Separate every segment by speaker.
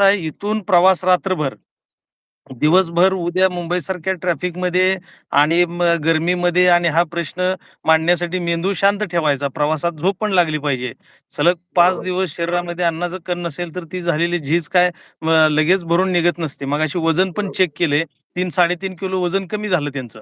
Speaker 1: इथून प्रवास रात्रभर. दिवसभर उद्या मुंबईसारख्या ट्रॅफिकमध्ये आणि गरमीमध्ये आणि हा प्रश्न मांडण्यासाठी मेंदू शांत ठेवायचा. प्रवासात झोप पण लागली पाहिजे. सलग 5
Speaker 2: बरोबर.
Speaker 1: दिवस शरीरामध्ये अन्नाचं कण नसेल, तर ती झालेली झीज काय लगेच भरून निघत नसते. मगाशी वजन पण. चेक केले. 3-3.5 किलो वजन कमी झालं त्यांचं.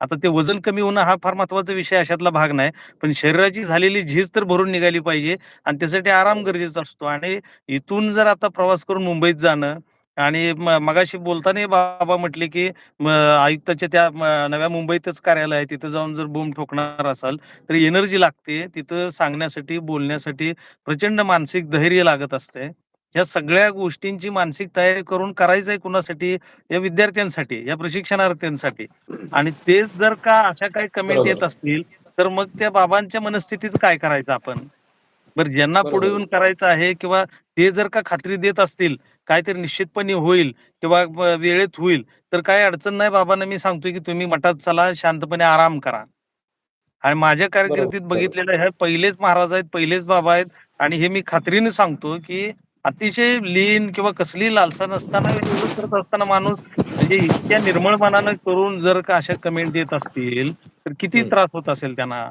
Speaker 1: आता ते वजन कमी होणं हा फार महत्त्वाचा विषय अशातला भाग नाही. पण शरीराची झालेली झीज तर भरून निघाली पाहिजे आणि त्यासाठी आराम गरजेचा असतो आणि इथून जर आता प्रवास करून मुंबईत जाणं आणि मगाशी बोलताना बाबा म्हटले, की आयुक्ताच्या त्या नव्या मुंबईतच कार्यालय आहे. तिथं जाऊन जर बोंब ठोकणार असाल, तर एनर्जी लागते. तिथं सांगण्यासाठी, बोलण्यासाठी प्रचंड मानसिक धैर्य लागत असतंय. ह्या सगळ्या गोष्टींची मानसिक तयारी करून करायचंय कुणासाठी? या विद्यार्थ्यांसाठी, या प्रशिक्षणार्थ्यांसाठी आणि तेच जर का अशा काही कमेंट येत. असतील, तर मग त्या बाबांच्या मनस्थितीचं काय करायचं आपण? बरं ज्यांना पुढे येऊन. करायचं आहे किंवा ते जर का खात्री देत असतील, काहीतरी निश्चितपणे होईल किंवा वेळेत होईल, तर काही अडचण नाही. बाबांना मी सांगतोय, की तुम्ही मठात चला, शांतपणे आराम करा. आणि माझ्या कारकिर्दीत. बघितलेलं हे पहिलेच महाराज आहेत, पहिलेच बाबा आहेत आणि हे मी खात्रीने सांगतो, की अतिशय लीन किंवा कसलीही लालसा नसताना करत असताना माणूस म्हणजे इतक्या निर्मळ मनानं करून जर का अशा कमेंट देत असतील, तर किती. त्रास होत असेल त्यांना?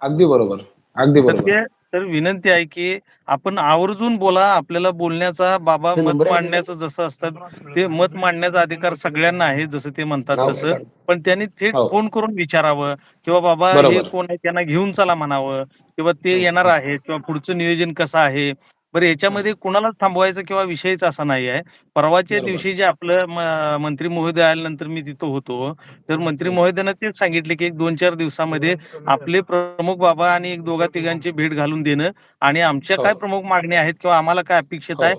Speaker 2: अगदी बरोबर. अगदी बरोबर.
Speaker 1: तर विनंती आहे, की आपण आवर्जून बोला. आपल्याला बोलण्याचा बाबा मत
Speaker 3: आहे
Speaker 1: मांडण्याचं जसं असतं, ते मत मांडण्याचा अधिकार सगळ्यांना आहे, जसं ते म्हणतात तसं. पण त्यांनी थेट
Speaker 2: हो.
Speaker 1: फोन करून विचारावं किंवा बाबा हे. कोण आहे? त्यांना घेऊन चला म्हणावं किंवा ते येणार
Speaker 3: हं.
Speaker 1: आहेत किंवा पुढचं नियोजन कसं आहे? बरं
Speaker 3: हं.
Speaker 1: याच्यामध्ये कुणालाच थांबवायचं किंवा विषयच असा नाही आहे. परवाच्या
Speaker 2: बरोबर.
Speaker 1: दिवशी जे आपलं म मंत्री महोदय आल्यानंतर मी तिथं होतो. तर मंत्री
Speaker 2: हं.
Speaker 1: महोदयानं तेच सांगितले, की एक 2-4 दिवसामध्ये आपले प्रमुख बाबा आणि एक दोघा-तिघांची भेट घालून देणं आणि आमच्या
Speaker 2: हो.
Speaker 1: काय प्रमुख मागण्या आहेत किंवा आम्हाला काय अपेक्षित
Speaker 2: हो.
Speaker 1: आहे,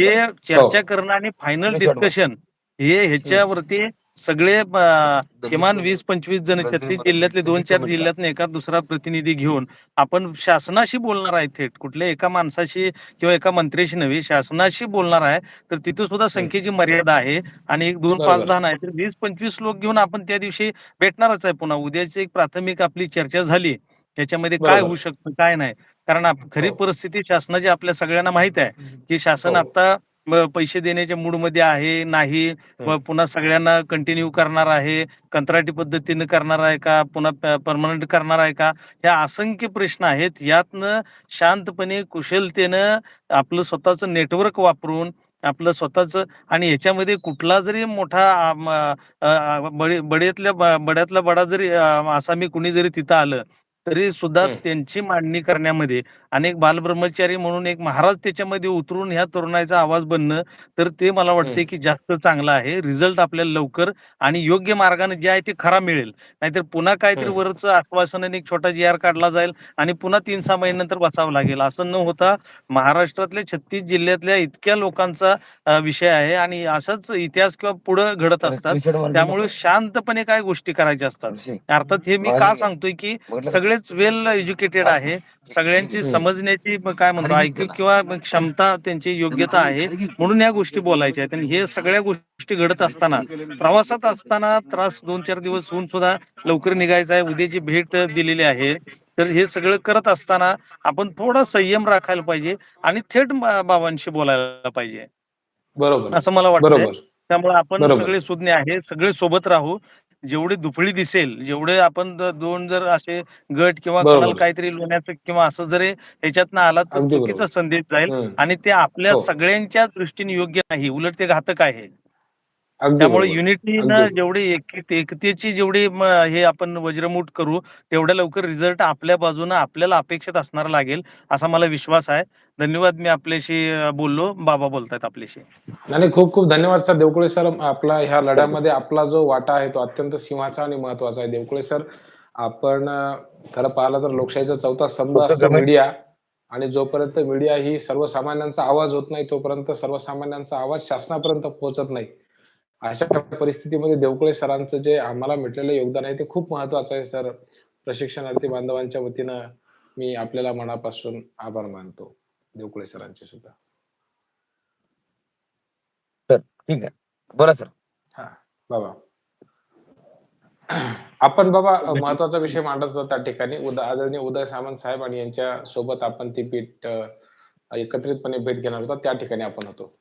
Speaker 1: हे
Speaker 2: हो.
Speaker 1: चर्चा करणं आणि फायनल. डिस्कशन हे
Speaker 3: हं.
Speaker 1: ह्याच्यावरती सगळे अ, किमान 20-25 जण 36 जिल्ह्यातले 2-4 जिल्ह्यातून एखाद दुसरा प्रतिनिधी घेऊन आपण शासनाशी बोलणार आहे थेट. कुठल्या एका माणसाशी किंवा एका मंत्र्याशी नव्हे, शासनाशी बोलणार आहे. तर तिथं सुद्धा. संख्येची मर्यादा आहे आणि 1, 2, 5,
Speaker 2: बरोबर.
Speaker 1: 10 नाही तर 20-25 लोक घेऊन आपण त्या दिवशी भेटणारच आहे पुन्हा. उद्याची एक प्राथमिक आपली चर्चा झाली. त्याच्यामध्ये काय होऊ. शकतं, काय नाही. कारण आप खरी
Speaker 2: हो.
Speaker 1: परिस्थिती शासनाची आपल्या सगळ्यांना माहीत आहे, की शासन
Speaker 2: हो.
Speaker 1: आता म पैसे देण्याच्या मूडमध्ये आहे, नाही. पुन्हा सगळ्यांना कंटिन्यू करणार आहे, कंत्राटी पद्धतीनं करणार आहे का? पुन्हा प पर्मनंट करणार आहे का? ह्या असंख्य प्रश्न आहेत. यातनं शांतपणे, कुशलतेनं आपलं स्वतःचं नेटवर्क वापरून, आपलं स्वतःचं आणि ह्याच्यामध्ये कुठला जरी मोठा अ, म अ, बडी बडीतल्या ब बड्यातला बडा जरी अ, आसामी कुणी जरी तिथं आलं, तरी सुद्धा
Speaker 2: हं.
Speaker 1: त्यांची मांडणी करण्यामध्ये आणि एक बालब्रह्मचारी म्हणून एक महाराज त्याच्यामध्ये उतरून ह्या तरुणाईचा आवाज बनणं, तर ते मला. वाटतंय, की जास्त चांगलं आहे. रिझल्ट आपल्याला लवकर आणि योग्य मार्गाने जे आहे ते खरा मिळेल. नाहीतर पुन्हा काहीतरी. वरचं आश्वासन आणि एक छोटा जी-आर काढला जाईल आणि पुन्हा 3-6 महिन्यानंतर बसावं लागेल. असं न होता महाराष्ट्रातल्या 36 जिल्ह्यातल्या इतक्या लोकांचा विषय आहे आणि असाच इतिहास किंवा पुढं घडत असतात. त्यामुळे. शांतपणे काय गोष्टी करायच्या असतात. अर्थात हे मी का. सांगतोय, की? सगळेच वेल एज्युकेटेड. आहे. सगळ्यांची. समजण्याची काय म्हणतो
Speaker 3: त्याला.
Speaker 1: किंवा क्षमता त्यांची योग्यता आहे. म्हणून ह्या गोष्टी बोलायच्या आहेत आणि हे सगळ्या गोष्टी घडत असताना, प्रवासात असताना त्रास 2-4 दिवस होऊन सुद्धा लवकर निघायचं आहे. उद्याची भेट दिलेली आहे. तर हे सगळं करत असताना आपण थोडा संयम राखायला पाहिजे आणि थेट बाबांशी बोलायला पाहिजे.
Speaker 2: बरोबर.
Speaker 1: असं मला वाटतंय.
Speaker 2: बरोबर.
Speaker 1: त्यामुळे आपण. सगळे सुज्ञ आहे. सगळे सोबत राहू. जेवढी दुफळी दिसेल, जेवढे आपण द 2 जर असे गट किंवा कोणाला
Speaker 2: बरोबर.
Speaker 1: काहीतरी लोण्याचं किंवा असं जरी ह्याच्यातनं आला, तर
Speaker 2: अगदी
Speaker 1: चुकीचा. संदेश जाईल. आणि ते आपल्या
Speaker 2: हो.
Speaker 1: सगळ्यांच्या दृष्टीने योग्य नाही. उलट ते घातक आहे.
Speaker 2: अगदी
Speaker 1: त्यामुळे
Speaker 2: बरोबर.
Speaker 1: युनिटीनं
Speaker 2: अगदी.
Speaker 1: जेवढी एक एकतेची जेवढी म हे आपण वज्रमूठ करू, तेवढ्या लवकर रिझल्ट आपल्या बाजूनं आपल्याला अपेक्षित असणारा लागेल, असा मला विश्वास आहे. धन्यवाद. मी आपल्याशी अ, बोललो. बाबा बोलतायत आपल्याशी.
Speaker 2: नाही, नाही. खूप-खूप धन्यवाद सर. देवकुळे सर आपला ह्या लढ्यामध्ये आपला जो वाटा आहे, तो अत्यंत सिंहाचा आणि महत्त्वाचा आहे. देवकुळे सर, आपण अ, खरं पाहिलं तर लोकशाहीचा चौथा स्तंभ
Speaker 3: फक्त
Speaker 2: असतो मीडिया आणि जोपर्यंत मीडिया ही सर्वसामान्यांचा आवाज होत नाही, तोपर्यंत सर्वसामान्यांचा आवाज शासनापर्यंत पोहोचत नाही. अशा परिस्थितीमध्ये देवकुळे सरांचं जे आम्हाला भेटलेलं योगदान आहे, ते खूप महत्त्वाचं आहे सर. प्रशिक्षणार्थी बांधवांच्या वतीनं मी आपल्याला मनापासून आभार मानतो. देवकुळे सरांचे सुद्धा.
Speaker 3: सर, ठीक आहे. बोला सर.
Speaker 2: हां. बाबा. आपण बाबा अ, महत्त्वाचा विषय मांडत होतो त्या ठिकाणी. उद आदरणीय उदय सामंत साहेब आणि यांच्या सोबत आपण ती भेट अ, एकत्रितपणे भेट घेणार होतो. त्या ठिकाणी आपण होतो.